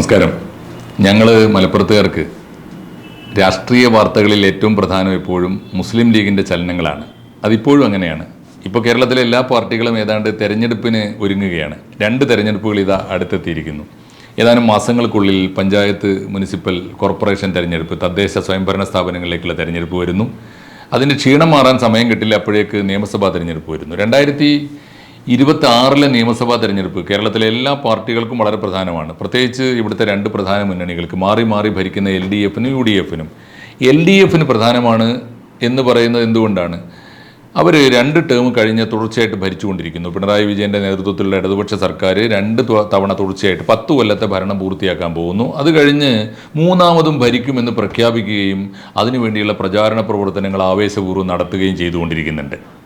നമസ്കാരം. ഞങ്ങൾ മലപ്പുറത്തുകാർക്ക് രാഷ്ട്രീയ വാർത്തകളിൽ ഏറ്റവും പ്രധാനം എപ്പോഴും മുസ്ലിം ലീഗിന്റെ ചലനങ്ങളാണ്. അതിപ്പോഴും അങ്ങനെയാണ്. ഇപ്പോൾ കേരളത്തിലെ എല്ലാ പാർട്ടികളും ഏതാണ്ട് തെരഞ്ഞെടുപ്പിന് ഒരുങ്ങുകയാണ്. രണ്ട് തെരഞ്ഞെടുപ്പുകൾ ഇതാ അടുത്തെത്തിയിരിക്കുന്നു. ഏതാനും മാസങ്ങൾക്കുള്ളിൽ പഞ്ചായത്ത് മുനിസിപ്പൽ കോർപ്പറേഷൻ തെരഞ്ഞെടുപ്പ് തദ്ദേശ സ്വയംഭരണ സ്ഥാപനങ്ങളിലേക്കുള്ള തെരഞ്ഞെടുപ്പ് വരുന്നു. അതിന്റെ ക്ഷീണം മാറാൻ സമയം കിട്ടില്ല അപ്പോഴേക്ക് നിയമസഭാ തെരഞ്ഞെടുപ്പ് വരുന്നു. രണ്ടായിരത്തി ഇരുപത്തി ആറിലെ നിയമസഭാ തെരഞ്ഞെടുപ്പ് കേരളത്തിലെ എല്ലാ പാർട്ടികൾക്കും വളരെ പ്രധാനമാണ്. പ്രത്യേകിച്ച് ഇവിടുത്തെ രണ്ട് പ്രധാന മുന്നണികൾക്ക് മാറി മാറി ഭരിക്കുന്ന എൽ ഡി എഫിനും യു ഡി എഫിനും. എൽ ഡി എഫിന് പ്രധാനമാണ് എന്ന് പറയുന്നത് എന്തുകൊണ്ടാണ്? അവർ രണ്ട് ടേം കഴിഞ്ഞ് തുടർച്ചയായിട്ട് ഭരിച്ചുകൊണ്ടിരിക്കുന്നു. പിണറായി വിജയന്റെ നേതൃത്വത്തിലുള്ള ഇടതുപക്ഷ സർക്കാർ രണ്ട് തവണ തുടർച്ചയായിട്ട് പത്ത് കൊല്ലത്തെ ഭരണം പൂർത്തിയാക്കാൻ പോകുന്നു. അത് കഴിഞ്ഞ് മൂന്നാമതും ഭരിക്കുമെന്ന് പ്രഖ്യാപിക്കുകയും അതിനുവേണ്ടിയുള്ള പ്രചാരണ പ്രവർത്തനങ്ങൾ ആവേശപൂർവം നടത്തുകയും ചെയ്തുകൊണ്ടിരിക്കുന്നുണ്ട്.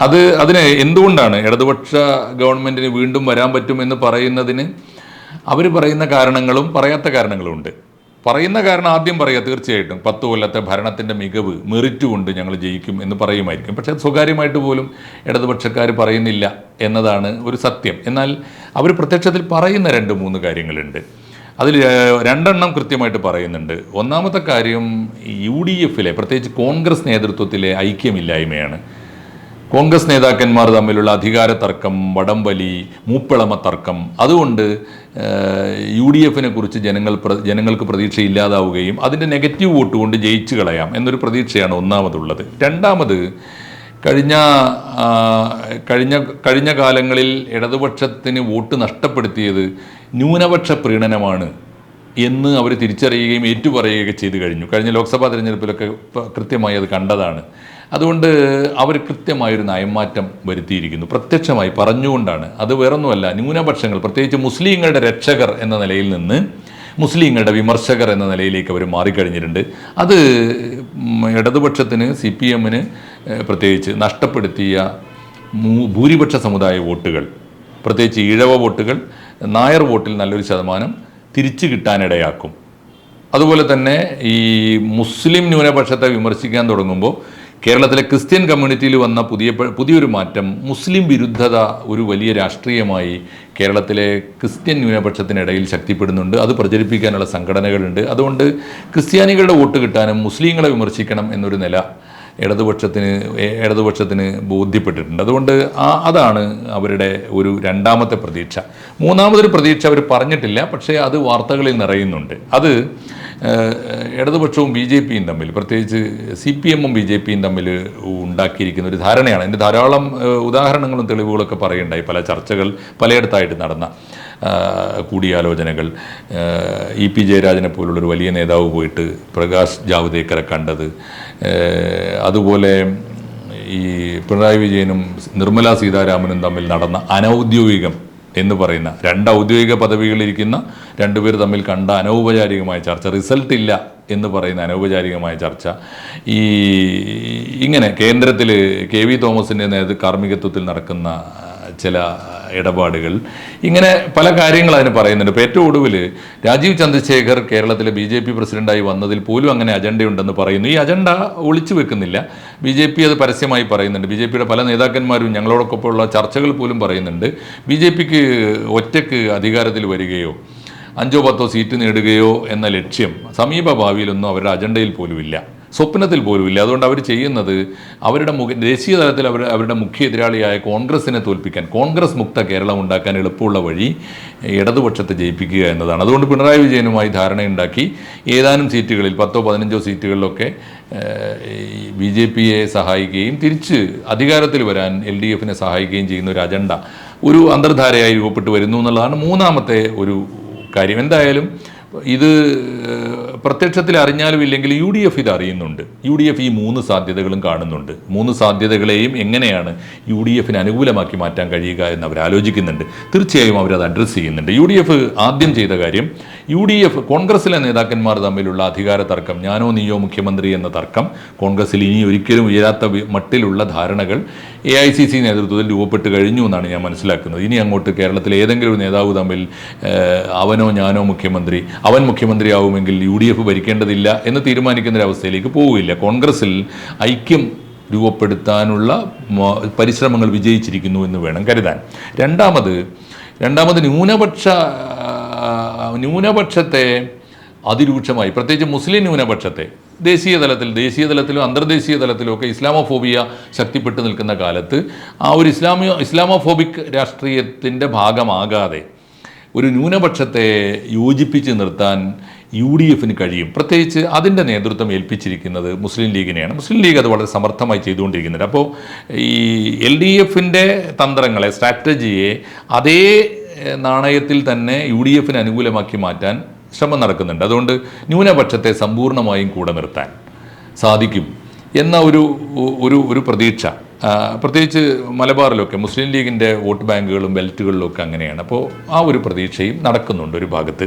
അത് അതിന് എന്തുകൊണ്ടാണ് ഇടതുപക്ഷ ഗവൺമെന്റിന് വീണ്ടും വരാൻ പറ്റും എന്ന് പറയുന്നതിന് അവർ പറയുന്ന കാരണങ്ങളും പറയാത്ത കാരണങ്ങളും ഉണ്ട്. പറയുന്ന കാരണം ആദ്യം പറയുക തീർച്ചയായിട്ടും പത്ത് കൊല്ലത്തെ ഭരണത്തിന്റെ മികവ് മെറിറ്റ് കൊണ്ട് ഞങ്ങൾ ജയിക്കും എന്ന് പറയുമായിരിക്കും. പക്ഷേ സ്വകാര്യമായിട്ട് പോലും ഇടതുപക്ഷക്കാർ പറയുന്നില്ല എന്നതാണ് ഒരു സത്യം. എന്നാൽ അവർ പ്രത്യക്ഷത്തിൽ പറയുന്ന രണ്ട് മൂന്ന് കാര്യങ്ങളുണ്ട്. അതിൽ രണ്ടെണ്ണം കൃത്യമായിട്ട് പറയുന്നുണ്ട്. ഒന്നാമത്തെ കാര്യം യു ഡി എഫിലെ പ്രത്യേകിച്ച് കോൺഗ്രസ് നേതൃത്വത്തിലെ ഐക്യമില്ലായ്മയാണ്. കോൺഗ്രസ് നേതാക്കന്മാർ തമ്മിലുള്ള അധികാര തർക്കം വടംവലി മൂപ്പിളമ തർക്കം അതുകൊണ്ട് യു ഡി എഫിനെ കുറിച്ച് ജനങ്ങൾ ജനങ്ങൾക്ക് പ്രതീക്ഷ ഇല്ലാതാവുകയും അതിന്റെ നെഗറ്റീവ് വോട്ട് കൊണ്ട് ജയിച്ചു കളയാം എന്നൊരു പ്രതീക്ഷയാണ് ഒന്നാമതുള്ളത്. രണ്ടാമത് കഴിഞ്ഞ കഴിഞ്ഞ കഴിഞ്ഞ കാലങ്ങളിൽ ഇടതുപക്ഷത്തിന് വോട്ട് നഷ്ടപ്പെടുത്തിയത് ന്യൂനപക്ഷ പ്രീണനമാണ്. എന്ന് അവർ തിരിച്ചറിയുകയും ഏറ്റുപറയുകയൊക്കെ ചെയ്തു കഴിഞ്ഞു. കഴിഞ്ഞ ലോക്സഭാ തെരഞ്ഞെടുപ്പിലൊക്കെ കൃത്യമായി അത് കണ്ടതാണ്. അതുകൊണ്ട് അവർ കൃത്യമായൊരു നയംമാറ്റം വരുത്തിയിരിക്കുന്നു. പ്രത്യക്ഷമായി പറഞ്ഞുകൊണ്ടാണ്. അത് വേറൊന്നുമല്ല ന്യൂനപക്ഷങ്ങൾ പ്രത്യേകിച്ച് മുസ്ലിങ്ങളുടെ രക്ഷകർ എന്ന നിലയിൽ നിന്ന് മുസ്ലിങ്ങളുടെ വിമർശകർ എന്ന നിലയിലേക്ക് അവർ മാറിക്കഴിഞ്ഞിട്ടുണ്ട്. അത് ഇടതുപക്ഷത്തിന് സി പി എമ്മിന് പ്രത്യേകിച്ച് നഷ്ടപ്പെടുത്തിയ ഭൂരിപക്ഷ സമുദായ വോട്ടുകൾ പ്രത്യേകിച്ച് ഈഴവ വോട്ടുകൾ നായർ വോട്ടിൽ നല്ലൊരു ശതമാനം തിരിച്ചു കിട്ടാനിടയാക്കും. അതുപോലെ തന്നെ ഈ മുസ്ലിം ന്യൂനപക്ഷത്തെ വിമർശിക്കാൻ തുടങ്ങുമ്പോൾ കേരളത്തിലെ ക്രിസ്ത്യൻ കമ്മ്യൂണിറ്റിയിൽ വന്ന പുതിയ പുതിയൊരു മാറ്റം മുസ്ലിം വിരുദ്ധത ഒരു വലിയ രാഷ്ട്രീയമായി കേരളത്തിലെ ക്രിസ്ത്യൻ ന്യൂനപക്ഷത്തിനിടയിൽ ശക്തിപ്പെടുന്നുണ്ട്. അത് പ്രചരിപ്പിക്കാനുള്ള സംഘടനകളുണ്ട്. അതുകൊണ്ട് ക്രിസ്ത്യാനികളുടെ വോട്ട് കിട്ടാനും മുസ്ലിങ്ങളെ വിമർശിക്കണം എന്നൊരു നില ഇടതുപക്ഷത്തിന് ഇടതുപക്ഷത്തിന് ബോധ്യപ്പെട്ടിട്ടുണ്ട്. അതുകൊണ്ട് ആ അതാണ് അവരുടെ ഒരു രണ്ടാമത്തെ പ്രതീക്ഷ. മൂന്നാമതൊരു പ്രതീക്ഷ അവർ പറഞ്ഞിട്ടില്ല പക്ഷേ അത് വാർത്തകളിൽ നിറയുന്നുണ്ട്. അത് ഇടതുപക്ഷവും ബി ജെ പിയും തമ്മിൽ പ്രത്യേകിച്ച് സി പി എമ്മും ബി ജെ പിയും തമ്മിൽ ഉണ്ടാക്കിയിരിക്കുന്ന ഒരു ധാരണയാണ്. അതിന്റെ ധാരാളം ഉദാഹരണങ്ങളും തെളിവുകളൊക്കെ പറയുണ്ടായി പല ചർച്ചകൾ പലയിടത്തായിട്ട് നടന്ന. കൂടിയാലോചനകൾ. ഇ പി ജയരാജനെ പോലുള്ളൊരു വലിയ നേതാവ് പോയിട്ട് പ്രകാശ് ജാവ്ദേക്കറെ കണ്ടത്. അതുപോലെ ഈ പിണറായി വിജയനും നിർമ്മല സീതാരാമനും തമ്മിൽ നടന്ന അനൗദ്യോഗികം എന്ന് പറയുന്ന രണ്ട് ഔദ്യോഗിക പദവികളിരിക്കുന്ന രണ്ടുപേർ തമ്മിൽ കണ്ട അനൗപചാരികമായ ചർച്ച റിസൾട്ട് ഇല്ല എന്ന് പറയുന്ന അനൗപചാരികമായ ചർച്ച. ഈ ഇങ്ങനെ കേന്ദ്രത്തിൽ കെ വി തോമസിന്റെ നേതൃ കാർമ്മികത്വത്തിൽ നടക്കുന്ന ചില ഇടപാടുകൾ. ഇങ്ങനെ പല കാര്യങ്ങൾ അതിന് പറയുന്നുണ്ട്. ഇപ്പോൾ ഏറ്റവും ഒടുവിൽ രാജീവ് ചന്ദ്രശേഖർ കേരളത്തിലെ ബി ജെ പി പ്രസിഡന്റായി വന്നതിൽ പോലും അങ്ങനെ അജണ്ടയുണ്ടെന്ന് പറയുന്നു. ഈ അജണ്ട ഒളിച്ചു വെക്കുന്നില്ല. ബി ജെ പി അത് പരസ്യമായി പറയുന്നുണ്ട്. ബി ജെ പിയുടെ പല നേതാക്കന്മാരും ഞങ്ങളോടൊപ്പമുള്ള ചർച്ചകൾ പോലും പറയുന്നുണ്ട്. ബി ജെ പിക്ക് ഒറ്റയ്ക്ക് അധികാരത്തിൽ വരികയോ അഞ്ചോ പത്തോ സീറ്റ് നേടുകയോ എന്ന ലക്ഷ്യം സമീപ ഭാവിയിലൊന്നും അവരുടെ അജണ്ടയിൽ പോലുമില്ല. സ്വപ്നത്തിൽ പോലുമില്ല. അതുകൊണ്ട് അവർ ചെയ്യുന്നത് അവരുടെ ദേശീയ തലത്തിൽ അവർ അവരുടെ മുഖ്യ എതിരാളിയായ കോൺഗ്രസിനെ തോൽപ്പിക്കാൻ കോൺഗ്രസ് മുക്ത കേരളം ഉണ്ടാക്കാൻ എളുപ്പമുള്ള വഴി ഇടതുപക്ഷത്തെ ജയിപ്പിക്കുക എന്നതാണ്. അതുകൊണ്ട് പിണറായി വിജയനുമായി ധാരണയുണ്ടാക്കി ഏതാനും സീറ്റുകളിൽ പത്തോ പതിനഞ്ചോ സീറ്റുകളിലൊക്കെ ബി ജെ പിയെ സഹായിക്കുകയും തിരിച്ച് അധികാരത്തിൽ വരാൻ എൽ ഡി എഫിനെ സഹായിക്കുകയും ചെയ്യുന്ന ഒരു അജണ്ട ഒരു അന്തർധാരയായി രൂപപ്പെട്ടു വരുന്നു എന്നുള്ളതാണ് മൂന്നാമത്തെ ഒരു കാര്യം. എന്തായാലും ഇത് പ്രത്യക്ഷത്തിൽ അറിഞ്ഞാലും ഇല്ലെങ്കിൽ യു ഡി എഫ് ഇത് അറിയുന്നുണ്ട്. യു ഡി എഫ് ഈ മൂന്ന് സാധ്യതകളും കാണുന്നുണ്ട്. മൂന്ന് സാധ്യതകളെയും എങ്ങനെയാണ് യു ഡി എഫിന് അനുകൂലമാക്കി മാറ്റാൻ കഴിയുക എന്ന് അവർ ആലോചിക്കുന്നുണ്ട് തീർച്ചയായും അവരത് അഡ്രസ്സ് ചെയ്യുന്നുണ്ട്. യു ഡി എഫ് ആദ്യം ചെയ്ത കാര്യം യു ഡി എഫ് കോൺഗ്രസിലെ നേതാക്കന്മാർ തമ്മിലുള്ള അധികാര തർക്കം ഞാനോ നീയോ മുഖ്യമന്ത്രി എന്ന തർക്കം കോൺഗ്രസിൽ ഇനി ഒരിക്കലും ഉയരാത്ത മട്ടിലുള്ള ധാരണകൾ എ ഐ സി സി നേതൃത്വത്തിൽ രൂപപ്പെട്ട് കഴിഞ്ഞു എന്നാണ് ഞാൻ മനസ്സിലാക്കുന്നത്. ഇനി അങ്ങോട്ട് കേരളത്തിലെ ഏതെങ്കിലും ഒരു നേതാവ് തമ്മിൽ അവനോ ഞാനോ മുഖ്യമന്ത്രി അവൻ മുഖ്യമന്ത്രിയാവുമെങ്കിൽ യു ഡി എഫ് ഭരിക്കേണ്ടതില്ല എന്ന് തീരുമാനിക്കുന്ന ഒരു അവസ്ഥയിലേക്ക് പോവില്ല കോൺഗ്രസിൽ ഐക്യം രൂപപ്പെടുത്താനുള്ള പരിശ്രമങ്ങൾ വിജയിച്ചിരിക്കുന്നു എന്ന് വേണം കരുതാൻ. രണ്ടാമത് രണ്ടാമത് ന്യൂനപക്ഷ ന്യൂനപക്ഷത്തെ അതിരൂക്ഷമായി. പ്രത്യേകിച്ച് മുസ്ലിം ന്യൂനപക്ഷത്തെ. ദേശീയ തലത്തിൽ ദേശീയ തലത്തിലും അന്തർദേശീയ തലത്തിലും ഒക്കെ ഇസ്ലാമോഫോബിയ ശക്തിപ്പെട്ടു നിൽക്കുന്ന കാലത്ത് ആ ഒരു ഇസ്ലാമിയ ഇസ്ലാമോഫോബിക് രാഷ്ട്രീയത്തിന്റെ ഭാഗമാകാതെ ഒരു ന്യൂനപക്ഷത്തെ യോജിപ്പിച്ച് നിർത്താൻ യു ഡി എഫിന് കഴിയും. പ്രത്യേകിച്ച് അതിന്റെ നേതൃത്വം ഏൽപ്പിച്ചിരിക്കുന്നത് മുസ്ലിം ലീഗിനെയാണ്. മുസ്ലിം ലീഗ് അത് വളരെ സമർത്ഥമായി ചെയ്തുകൊണ്ടിരിക്കുന്നുണ്ട്. അപ്പോൾ ഈ എൽ ഡി എഫിന്റെ തന്ത്രങ്ങളെ സ്ട്രാറ്റജിയെ അതേ നാണയത്തിൽ തന്നെ യു ഡി എഫിന് അനുകൂലമാക്കി മാറ്റാൻ ശ്രമം നടക്കുന്നുണ്ട്. അതുകൊണ്ട് ന്യൂനപക്ഷത്തെ സമ്പൂർണമായും കൂടെ നിർത്താൻ സാധിക്കും എന്ന ഒരു ഒരു ഒരു പ്രതീക്ഷ പ്രത്യേകിച്ച് മലബാറിലൊക്കെ മുസ്ലിം ലീഗിന്റെ വോട്ട് ബാങ്കുകളും ബെൽറ്റുകളിലും ഒക്കെ അങ്ങനെയാണ്. അപ്പോൾ ആ ഒരു പ്രതീക്ഷയും നടക്കുന്നുണ്ട് ഒരു ഭാഗത്ത്.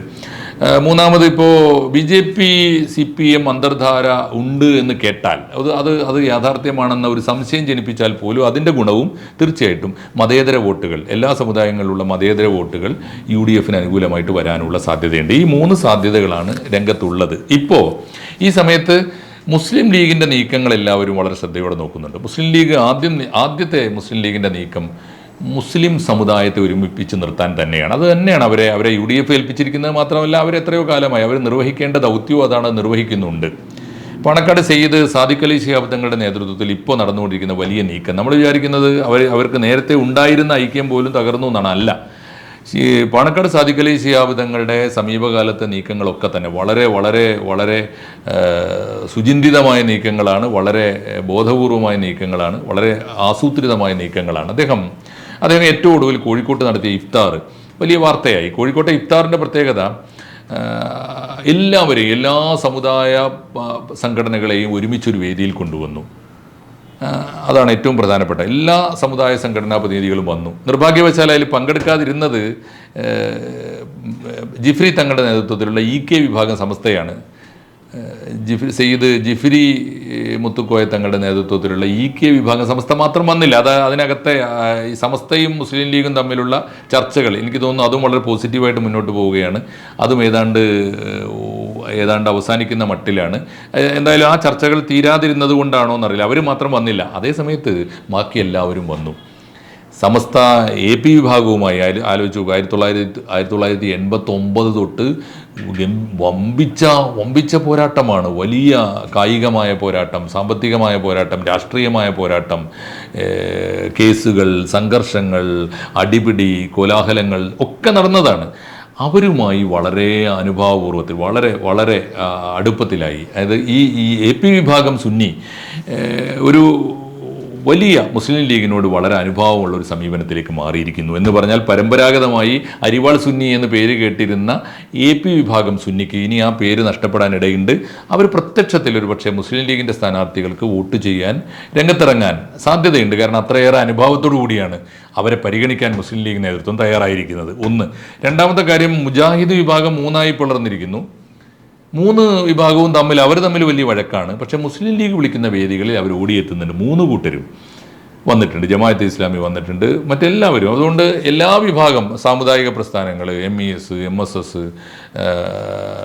മൂന്നാമത് ഇപ്പോൾ B J P C P M അന്തർധാര ഉണ്ട് എന്ന് കേട്ടാൽ അത് അത് അത് യാഥാർത്ഥ്യമാണെന്ന ഒരു സംശയം ജനിപ്പിച്ചാൽ പോലും അതിന്റെ ഗുണവും തീർച്ചയായിട്ടും മതേതര വോട്ടുകൾ എല്ലാ സമുദായങ്ങളിലുള്ള മതേതര വോട്ടുകൾ യു ഡി എഫിന് അനുകൂലമായിട്ട് വരാനുള്ള സാധ്യതയുണ്ട്. ഈ മൂന്ന് സാധ്യതകളാണ് രംഗത്തുള്ളത്. ഇപ്പോൾ ഈ സമയത്ത് മുസ്ലിം ലീഗിന്റെ നീക്കങ്ങൾ എല്ലാവരും വളരെ ശ്രദ്ധയോടെ നോക്കുന്നുണ്ട്. മുസ്ലിം ലീഗ് ആദ്യം ആദ്യത്തെ മുസ്ലിം ലീഗിന്റെ നീക്കം മുസ്ലിം സമുദായത്തെ ഒരുമിപ്പിച്ച് നിർത്താൻ തന്നെയാണ്. അത് തന്നെയാണ് അവരെ അവരെ യു ഡി എഫ് ഏൽപ്പിച്ചിരിക്കുന്നത് മാത്രമല്ല അവർ എത്രയോ കാലമായി അവർ നിർവഹിക്കേണ്ട ദൗത്യവും അതാണ് നിർവഹിക്കുന്നുണ്ട്. പണക്കാട് സെയ്ദ് സാദിഖ് അലി ശിഹാബ് തങ്ങളുടെ നേതൃത്വത്തിൽ ഇപ്പോൾ നടന്നുകൊണ്ടിരിക്കുന്ന വലിയ നീക്കം. നമ്മൾ വിചാരിക്കുന്നത് അവർ അവർക്ക് നേരത്തെ ഉണ്ടായിരുന്ന ഐക്യം പോലും തകർന്നു എന്നാണ് അല്ല. പാണക്കാട് സാധിക്കലി തങ്ങളുടെ സമീപകാലത്തെ നീക്കങ്ങളൊക്കെ തന്നെ വളരെ വളരെ വളരെ സുചിന്തിതമായ നീക്കങ്ങളാണ് വളരെ ബോധപൂർവമായ നീക്കങ്ങളാണ് വളരെ ആസൂത്രിതമായ നീക്കങ്ങളാണ്. അദ്ദേഹം അദ്ദേഹം ഏറ്റവും ഒടുവിൽ കോഴിക്കോട്ട് നടത്തിയ ഇഫ്താർ. വലിയ വാർത്തയായി. കോഴിക്കോട്ടെ ഇഫ്താറിന്റെ പ്രത്യേകത എല്ലാവരെയും എല്ലാ സമുദായ സംഘടനകളെയും ഒരുമിച്ചൊരു വേദിയിൽ കൊണ്ടുവന്നു. അതാണ് ഏറ്റവും പ്രധാനപ്പെട്ട. എല്ലാ സമുദായ സംഘടനാ പ്രതിനിധികളും വന്നു. നിർഭാഗ്യവശാൽ അതിൽ പങ്കെടുക്കാതിരുന്നത് ജിഫ്രി തങ്ങളുടെ നേതൃത്വത്തിലുള്ള ഇ കെ വിഭാഗം സംസ്ഥയാണ്. ജിഫ്രി സെയ്ദ് ജിഫ്രി മുത്തുക്കോയ തങ്ങളുടെ നേതൃത്വത്തിലുള്ള ഇ കെ വിഭാഗം സംസ്ഥ മാത്രം വന്നില്ല. അത് അതിനകത്തെ ഈ സമസ്തയും മുസ്ലിം ലീഗും തമ്മിലുള്ള ചർച്ചകൾ എനിക്ക് തോന്നുന്നു അതും വളരെ പോസിറ്റീവായിട്ട് മുന്നോട്ട് പോവുകയാണ്. അതും ഏതാണ്ട് ഏതാണ്ട് അവസാനിക്കുന്ന മട്ടിലാണ്. എന്തായാലും ആ ചർച്ചകൾ തീരാതിരുന്നത് കൊണ്ടാണോ എന്നറിയില്ല. അവർ മാത്രം വന്നില്ല. അതേ സമയത്ത് ബാക്കി എല്ലാവരും വന്നു. സമസ്ത എ പി വിഭാഗവുമായി ആലോ- ആലോചിച്ച് നോക്കുക ആയിരത്തി തൊള്ളായിരത്തി ആയിരത്തി തൊള്ളായിരത്തി എൺപത്തി ഒമ്പത് തൊട്ട് വമ്പിച്ച വമ്പിച്ച പോരാട്ടമാണ്. വലിയ കായികമായ പോരാട്ടം സാമ്പത്തികമായ പോരാട്ടം രാഷ്ട്രീയമായ പോരാട്ടം കേസുകൾ സംഘർഷങ്ങൾ അടിപിടി കോലാഹലങ്ങൾ ഒക്കെ നടന്നതാണ്. അവരുമായി വളരെ അനുഭാവപൂർവത്തിൽ വളരെ വളരെ അടുപ്പത്തിലായി. അതായത് ഈ ഈ എ പി വിഭാഗം സുന്നി ഒരു വലിയ മുസ്ലിം ലീഗിനോട് വളരെ അനുഭാവമുള്ള ഒരു സമീപനത്തിലേക്ക് മാറിയിരിക്കുന്നു എന്ന് പറഞ്ഞാൽ പരമ്പരാഗതമായി അരിവാൾ സുന്നി എന്ന് പേര് കേട്ടിരുന്ന എ പി വിഭാഗം സുന്നിക്ക് ഇനി ആ പേര് നഷ്ടപ്പെടാനിടയുണ്ട് അവർ പ്രത്യക്ഷത്തിൽ ഒരു പക്ഷേ മുസ്ലിം ലീഗിന്റെ സ്ഥാനാർത്ഥികൾക്ക് വോട്ട് ചെയ്യാൻ രംഗത്തിറങ്ങാൻ സാധ്യതയുണ്ട്. കാരണം അത്രയേറെ അനുഭാവത്തോടു കൂടിയാണ് അവരെ പരിഗണിക്കാൻ മുസ്ലിം ലീഗ് നേതൃത്വം തയ്യാറായിരിക്കുന്നത്. ഒന്ന്. രണ്ടാമത്തെ കാര്യം മുജാഹിദ് വിഭാഗം മൂന്നായി പിളർന്നിരിക്കുന്നു. മൂന്ന് വിഭാഗവും തമ്മിൽ അവർ തമ്മിൽ വലിയ വഴക്കാണ്. പക്ഷേ മുസ്ലിം ലീഗ് വിളിക്കുന്ന വേദികളിൽ അവർ ഓടിയെത്തുന്നുണ്ട്. മൂന്ന് കൂട്ടരും വന്നിട്ടുണ്ട്. ജമാഅത്ത് ഇസ്ലാമി വന്നിട്ടുണ്ട്. മറ്റെല്ലാവരും. അതുകൊണ്ട് എല്ലാ വിഭാഗം സാമുദായിക പ്രസ്ഥാനങ്ങൾ M E S M S S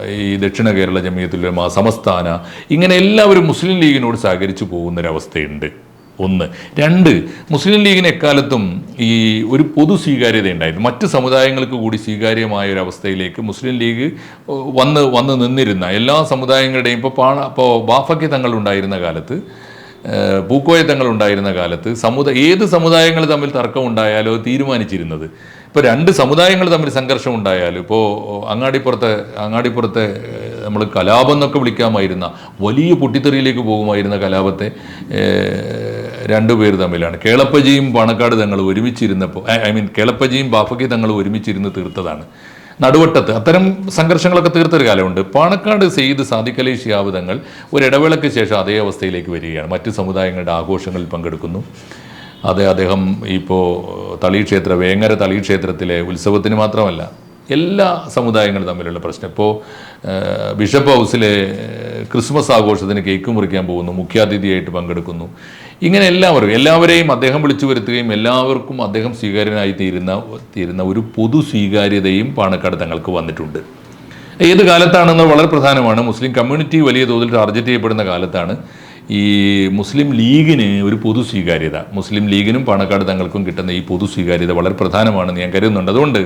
ഈ ദക്ഷിണ കേരള ജമിയത്തുലമ സമസ്ഥാന ഇങ്ങനെ എല്ലാവരും മുസ്ലിം ലീഗിനോട് സഹകരിച്ചു പോകുന്നൊരവസ്ഥയുണ്ട്. ഒന്ന്. രണ്ട് മുസ്ലിം ലീഗിന് എക്കാലത്തും ഈ ഒരു പൊതു സ്വീകാര്യത ഉണ്ടായിരുന്നു. മറ്റ് സമുദായങ്ങൾക്ക് കൂടി സ്വീകാര്യമായ ഒരു അവസ്ഥയിലേക്ക് മുസ്ലിം ലീഗ് വന്ന് വന്ന് നിന്നിരുന്ന എല്ലാ സമുദായങ്ങളുടെയും ഇപ്പോൾ പാണ ഇപ്പോൾ ബാഫയ്ക്ക് തങ്ങൾ ഉണ്ടായിരുന്ന കാലത്ത് പൂക്കോയ തങ്ങൾ ഉണ്ടായിരുന്ന കാലത്ത് സമുദായ ഏത് സമുദായങ്ങൾ തമ്മിൽ തർക്കം ഉണ്ടായാലോ തീരുമാനിച്ചിരുന്നത്. ഇപ്പോൾ രണ്ട് സമുദായങ്ങൾ തമ്മിൽ സംഘർഷം ഉണ്ടായാലും ഇപ്പോൾ അങ്ങാടിപ്പുറത്തെ അങ്ങാടിപ്പുറത്തെ നമ്മൾ കലാപം എന്നൊക്കെ വിളിക്കാമായിരുന്ന വലിയ പൊട്ടിത്തെറിയിലേക്ക് പോകുമായിരുന്ന കലാപത്തെ രണ്ടുപേർ തമ്മിലാണ്. കേളപ്പജിയും പാണക്കാട് തങ്ങൾ ഒരുമിച്ചിരുന്നപ്പോൾ ഐ മീൻ കേളപ്പജിയും ബാഫക്കി തങ്ങൾ ഒരുമിച്ചിരുന്ന് തീർത്തതാണ്. നടുവട്ടത്ത് അത്തരം സംഘർഷങ്ങളൊക്കെ തീർത്തൊരു കാലമുണ്ട്. പാണക്കാട് സെയ്ദ് സാദിഖ് ഷിയാവ് തങ്ങൾ ഒരു ഇടവേളയ്ക്ക് ശേഷം അതേ അവസ്ഥയിലേക്ക് വരികയാണ്. മറ്റ് സമുദായങ്ങളുടെ ആഘോഷങ്ങളിൽ പങ്കെടുക്കുന്നു. അത് അദ്ദേഹം ഇപ്പോൾ തളി ക്ഷേത്ര വേങ്ങര തളി ക്ഷേത്രത്തിലെ ഉത്സവത്തിന് മാത്രമല്ല എല്ലാ സമുദായങ്ങളും തമ്മിലുള്ള പ്രശ്നം. ഇപ്പോൾ ബിഷപ്പ് ഹൗസിലെ ക്രിസ്മസ് ആഘോഷത്തിന് കേക്ക് മുറിക്കാൻ പോകുന്നു. മുഖ്യാതിഥിയായിട്ട് പങ്കെടുക്കുന്നു. ഇങ്ങനെ എല്ലാവരും എല്ലാവരെയും അദ്ദേഹം വിളിച്ചു വരുത്തുകയും എല്ലാവർക്കും അദ്ദേഹം സ്വീകാര്യനായി തീരുന്ന തീരുന്ന ഒരു പൊതു സ്വീകാര്യതയും പാണക്കാട് തങ്ങൾക്ക് വന്നിട്ടുണ്ട്. ഏത് കാലത്താണെന്ന് വളരെ പ്രധാനമാണ്. മുസ്ലിം കമ്മ്യൂണിറ്റി വലിയ തോതിൽ ടാർഗറ്റ് ചെയ്യപ്പെടുന്ന കാലത്താണ് ഈ മുസ്ലിം ലീഗിന് ഒരു പൊതു സ്വീകാര്യത. മുസ്ലിം ലീഗിനും പാണക്കാട് തങ്ങൾക്കും കിട്ടുന്ന ഈ പൊതു സ്വീകാര്യത വളരെ പ്രധാനമാണെന്ന് ഞാൻ കരുതുന്നുണ്ട്. അതുകൊണ്ട്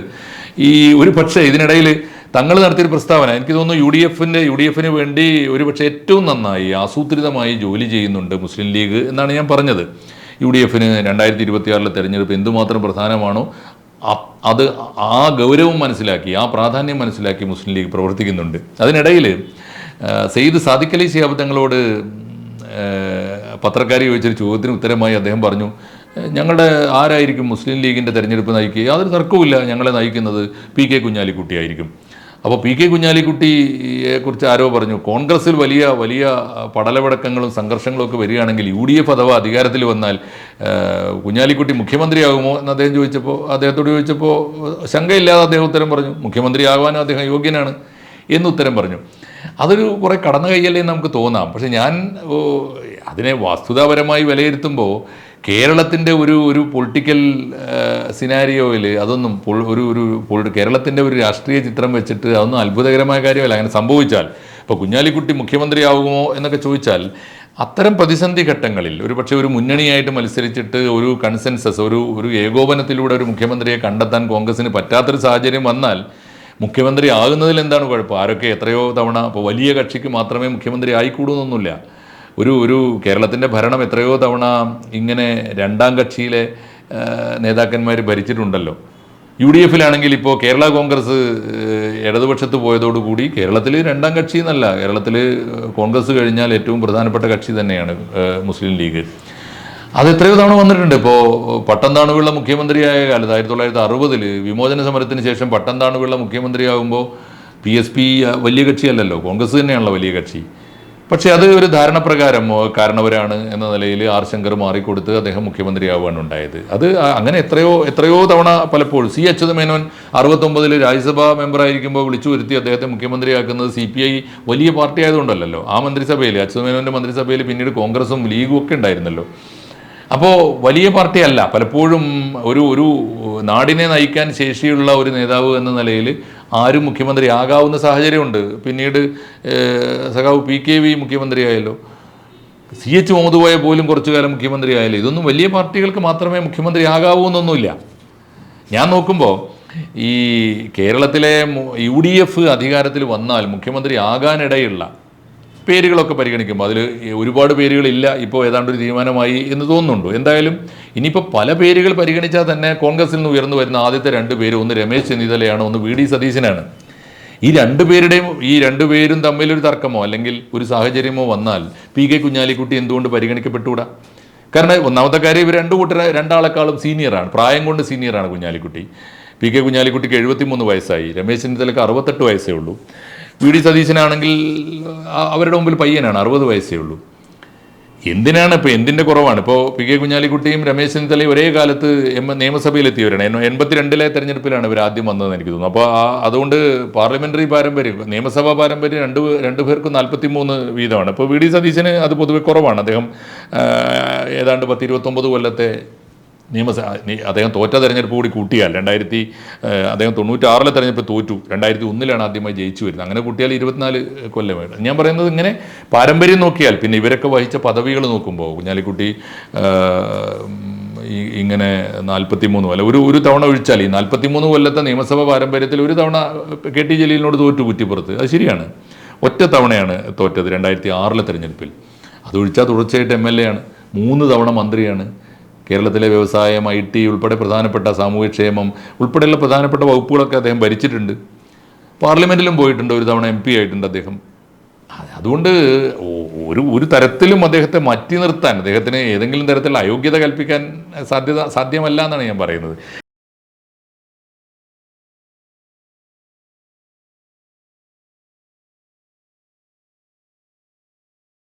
ഈ ഒരു പക്ഷേ ഇതിനിടയിൽ തങ്ങൾ നടത്തിയൊരു പ്രസ്താവന. എനിക്ക് തോന്നുന്നു യു ഡി എഫിന്റെ യു ഡി എഫിന് വേണ്ടി ഒരുപക്ഷെ ഏറ്റവും നന്നായി ആസൂത്രിതമായി ജോലി ചെയ്യുന്നുണ്ട് മുസ്ലിം ലീഗ് എന്നാണ് ഞാൻ പറഞ്ഞത്. യു ഡി എഫിന് രണ്ടായിരത്തി ഇരുപത്തിയാറിലെ തെരഞ്ഞെടുപ്പ് എന്തുമാത്രം പ്രധാനമാണോ അത് ആ ഗൗരവം മനസ്സിലാക്കി ആ പ്രാധാന്യം മനസ്സിലാക്കി മുസ്ലിം ലീഗ് പ്രവർത്തിക്കുന്നുണ്ട്. അതിനിടയിൽ സെയ്ദ് സാദിഖലി ശിഹാബ് തങ്ങളോട് പത്രക്കാരി ചോദിച്ചൊരു ചോദ്യത്തിന് ഉത്തരമായി അദ്ദേഹം പറഞ്ഞു "ഏഹ്, ഞങ്ങളുടെ ആരായിരിക്കും മുസ്ലിം ലീഗിന്റെ തെരഞ്ഞെടുപ്പ് നയിക്കുക? യാതൊരു തർക്കവുമില്ല ഞങ്ങളെ നയിക്കുന്നത് പി കെ കുഞ്ഞാലിക്കുട്ടിയായിരിക്കും. അപ്പോൾ പി കെ കുഞ്ഞാലിക്കുട്ടിയെ കുറിച്ച് ആരോ പറഞ്ഞു കോൺഗ്രസിൽ വലിയ വലിയ പടലവടക്കങ്ങളും സംഘർഷങ്ങളും ഒക്കെ വരികയാണെങ്കിൽ യു ഡി എഫ് അഥവാ അധികാരത്തിൽ വന്നാൽ കുഞ്ഞാലിക്കുട്ടി മുഖ്യമന്ത്രിയാകുമോ എന്ന് അദ്ദേഹം ചോദിച്ചപ്പോൾ അദ്ദേഹത്തോട് ചോദിച്ചപ്പോൾ ശങ്കയില്ലാതെ അദ്ദേഹം ഉത്തരം പറഞ്ഞു. മുഖ്യമന്ത്രിയാകാനും അദ്ദേഹം യോഗ്യനാണ് എന്ന് ഉത്തരം പറഞ്ഞു. അതൊരു കുറേ കടന്നു കൈയല്ലേ നമുക്ക് തോന്നാം. പക്ഷെ ഞാൻ അതിനെ വസ്തുതാപരമായി വിലയിരുത്തുമ്പോൾ കേരളത്തിന്റെ ഒരു ഒരു പൊളിറ്റിക്കൽ സിനാരിയോയിൽ അതൊന്നും ഒരു ഒരു കേരളത്തിന്റെ ഒരു രാഷ്ട്രീയ ചിത്രം വെച്ചിട്ട് അതൊന്നും അത്ഭുതകരമായ കാര്യമല്ല. അങ്ങനെ സംഭവിച്ചാൽ ഇപ്പോൾ കുഞ്ഞാലിക്കുട്ടി മുഖ്യമന്ത്രിയാകുമോ എന്നൊക്കെ ചോദിച്ചാൽ അത്തരം പ്രതിസന്ധി ഘട്ടങ്ങളിൽ ഒരു പക്ഷേ ഒരു മുന്നണിയായിട്ട് മത്സരിച്ചിട്ട് ഒരു കൺസെൻസസ് ഒരു ഒരു ഏകോപനത്തിലൂടെ ഒരു മുഖ്യമന്ത്രിയെ കണ്ടെത്താൻ കോൺഗ്രസിന് പറ്റാത്തൊരു സാഹചര്യം വന്നാൽ മുഖ്യമന്ത്രി ആകുന്നതിൽ എന്താണ് കുഴപ്പം? ആരൊക്കെ എത്രയോ തവണ ഇപ്പോൾ വലിയ കക്ഷിക്ക് മാത്രമേ മുഖ്യമന്ത്രി ആയിക്കൂടുന്നൊന്നുമില്ല. ഒരു ഒരു കേരളത്തിന്റെ ഭരണം എത്രയോ തവണ ഇങ്ങനെ രണ്ടാം കക്ഷിയിലെ നേതാക്കന്മാർ ഭരിച്ചിട്ടുണ്ടല്ലോ. യു ഡി എഫിലാണെങ്കിൽ ഇപ്പോൾ കേരള കോൺഗ്രസ് ഇടതുപക്ഷത്ത് പോയതോടുകൂടി കേരളത്തിൽ രണ്ടാം കക്ഷി എന്നല്ല കേരളത്തിൽ കോൺഗ്രസ് കഴിഞ്ഞാൽ ഏറ്റവും പ്രധാനപ്പെട്ട കക്ഷി തന്നെയാണ് മുസ്ലിം ലീഗ്. അത് എത്രയോ തവണ വന്നിട്ടുണ്ട്. ഇപ്പോൾ പട്ടംതാണുപിള്ള മുഖ്യമന്ത്രിയായ കാലത്ത് ആയിരത്തി തൊള്ളായിരത്തി അറുപതിൽ വിമോചന സമരത്തിന് ശേഷം പട്ടംതാണുപിള്ള മുഖ്യമന്ത്രിയാകുമ്പോൾ പി എസ് പി വലിയ കക്ഷിയല്ലല്ലോ. കോൺഗ്രസ് തന്നെയാണല്ലോ വലിയ കക്ഷി. പക്ഷേ അത് ഒരു ധാരണപ്രകാരം പ്രകാരം കാരണവരാണ് എന്ന നിലയിൽ ആർ ശങ്കർ മാറിക്കൊടുത്ത് അദ്ദേഹം മുഖ്യമന്ത്രിയാവുകയാണ് ഉണ്ടായത്. അത് അങ്ങനെ എത്രയോ എത്രയോ തവണ പലപ്പോഴും സി അച്യുതമേനോൻ അറുപത്തൊമ്പതിൽ രാജ്യസഭാ മെമ്പറായിരിക്കുമ്പോൾ വിളിച്ചു വരുത്തി അദ്ദേഹത്തെ മുഖ്യമന്ത്രിയാക്കുന്നത് സി പി ഐ വലിയ പാർട്ടി ആയതുകൊണ്ടല്ലോ ആ മന്ത്രിസഭയിൽ അച്യുതമേനോന്റെ മന്ത്രിസഭയിൽ പിന്നീട് കോൺഗ്രസും ലീഗും ഒക്കെ ഉണ്ടായിരുന്നല്ലോ. അപ്പോൾ വലിയ പാർട്ടി അല്ല പലപ്പോഴും ഒരു ഒരു നാടിനെ നയിക്കാൻ ശേഷിയുള്ള ഒരു നേതാവ് എന്ന നിലയിൽ ആരും മുഖ്യമന്ത്രി ആകാവുന്ന സാഹചര്യമുണ്ട്. പിന്നീട് സഖാവ് പി കെ വി മുഖ്യമന്ത്രിയായല്ലോ. സി എച്ച് മുഹമ്മദ് പോയ പോലും കുറച്ചു കാലം മുഖ്യമന്ത്രി ആയല്ലോ ഇതൊന്നും വലിയ പാർട്ടികൾക്ക് മാത്രമേ മുഖ്യമന്ത്രി ആകാവൂ എന്നൊന്നുമില്ല. ഞാൻ നോക്കുമ്പോൾ ഈ കേരളത്തിലെ യു ഡി എഫ് അധികാരത്തിൽ വന്നാൽ മുഖ്യമന്ത്രി ആകാനിടയുള്ള പേരുകളൊക്കെ പരിഗണിക്കുമ്പോൾ അതിൽ ഒരുപാട് പേരുകളില്ല ഇപ്പോൾ ഏതാണ്ട് ഒരു തീരുമാനമായി എന്ന് തോന്നുന്നുണ്ട്? എന്തായാലും ഇനിയിപ്പോൾ പല പേരുകൾ പരിഗണിച്ചാൽ തന്നെ കോൺഗ്രസിൽ നിന്ന് ഉയർന്നു വരുന്ന ആദ്യത്തെ രണ്ട് പേര് ഒന്ന് രമേശ് ചെന്നിത്തലയാണ് ഒന്ന് വി ഡി സതീശനാണ്. ഈ രണ്ട് പേരുടെയും ഈ രണ്ട് പേരും തമ്മിലൊരു തർക്കമോ അല്ലെങ്കിൽ ഒരു സാഹചര്യമോ വന്നാൽ പി കെ കുഞ്ഞാലിക്കുട്ടി എന്തുകൊണ്ട് പരിഗണിക്കപ്പെട്ടുകൂടാ? കാരണം ഒന്നാമത്തെ കാര്യം ഇവർ രണ്ട് കൂട്ടരെ രണ്ടാളെക്കാളും സീനിയറാണ് പ്രായം കൊണ്ട് സീനിയറാണ് കുഞ്ഞാലിക്കുട്ടി. പി കെ കുഞ്ഞാലിക്കുട്ടിക്ക് എഴുപത്തിമൂന്ന് വയസ്സായി രമേശ് ചെന്നിത്തലക്ക് അറുപത്തെട്ട് വയസ്സേ ഉള്ളൂ. വി ഡി സതീശനാണെങ്കിൽ അവരുടെ മുമ്പിൽ പയ്യനാണ് അറുപത് വയസ്സേ ഉള്ളൂ. എന്തിനാണ് ഇപ്പോൾ എന്തിന്റെ കുറവാണ്? ഇപ്പോൾ പി കെ കുഞ്ഞാലിക്കുട്ടിയും രമേശ് ചെന്നിത്തലയും ഒരേ കാലത്ത് എം നിയമസഭയിലെത്തിയവരാണ്. എൺപത്തി എൺപത്തിരണ്ടിലെ തെരഞ്ഞെടുപ്പിലാണ് ഇവർ ആദ്യം വന്നതെന്ന് എനിക്ക് തോന്നുന്നു. അപ്പോൾ ആ അതുകൊണ്ട് പാർലമെന്ററി പാരമ്പര്യം നിയമസഭാ പാരമ്പര്യം രണ്ട് രണ്ട് പേർക്കും നാൽപ്പത്തി മൂന്ന് വീതമാണ്. അപ്പോൾ വി ഡി സതീശന് അത് പൊതുവെ കുറവാണ്. അദ്ദേഹം ഏതാണ്ട് പത്ത് ഇരുപത്തൊമ്പത് കൊല്ലത്തെ നിയമസഭ അദ്ദേഹം തോറ്റ തെരഞ്ഞെടുപ്പ് കൂടി കൂട്ടിയാൽ രണ്ടായിരത്തി അദ്ദേഹം തൊണ്ണൂറ്റാറിലെ തെരഞ്ഞെടുപ്പ് തോറ്റു. രണ്ടായിരത്തി ഒന്നിലാണ് ആദ്യമായി ജയിച്ചു വരുന്നത്. അങ്ങനെ കൂട്ടിയാൽ ഇരുപത്തിനാല് കൊല്ലമായിട്ട്. ഞാൻ പറയുന്നത് ഇങ്ങനെ പാരമ്പര്യം നോക്കിയാൽ പിന്നെ ഇവരൊക്കെ വഹിച്ച പദവികൾ നോക്കുമ്പോൾ കുഞ്ഞാലിക്കുട്ടി ഇങ്ങനെ നാൽപ്പത്തി മൂന്ന് കൊല്ലം ഒരു ഒരു തവണ ഒഴിച്ചാൽ ഈ നാൽപ്പത്തി മൂന്ന് കൊല്ലത്തെ നിയമസഭ പാരമ്പര്യത്തിൽ ഒരു തവണ കെ ടി ജലീലിനോട് തോറ്റു കുറ്റിപ്പുറത്ത്. അത് ശരിയാണ്. ഒറ്റ തവണയാണ് തോറ്റത് രണ്ടായിരത്തി ആറിലെ തെരഞ്ഞെടുപ്പിൽ അതൊഴിച്ചാൽ തുടർച്ചയായിട്ട് എം എൽ എ ആണ്. മൂന്ന് തവണ മന്ത്രിയാണ്. കേരളത്തിലെ വ്യവസായം ഐ ടി ഉൾപ്പെടെ പ്രധാനപ്പെട്ട സാമൂഹ്യക്ഷേമം ഉൾപ്പെടെയുള്ള പ്രധാനപ്പെട്ട വകുപ്പുകളൊക്കെ അദ്ദേഹം ഭരിച്ചിട്ടുണ്ട്. പാർലമെന്റിലും പോയിട്ടുണ്ട് ഒരു തവണ എം പി ആയിട്ടുണ്ട് അദ്ദേഹം. അത് അതുകൊണ്ട് ഒരു ഒരു തരത്തിലും അദ്ദേഹത്തെ മാറ്റി നിർത്താൻ അദ്ദേഹത്തിന് ഏതെങ്കിലും തരത്തിലുള്ള അയോഗ്യത കൽപ്പിക്കാൻ സാധ്യത സാധ്യമല്ല എന്നാണ് ഞാൻ പറയുന്നത്.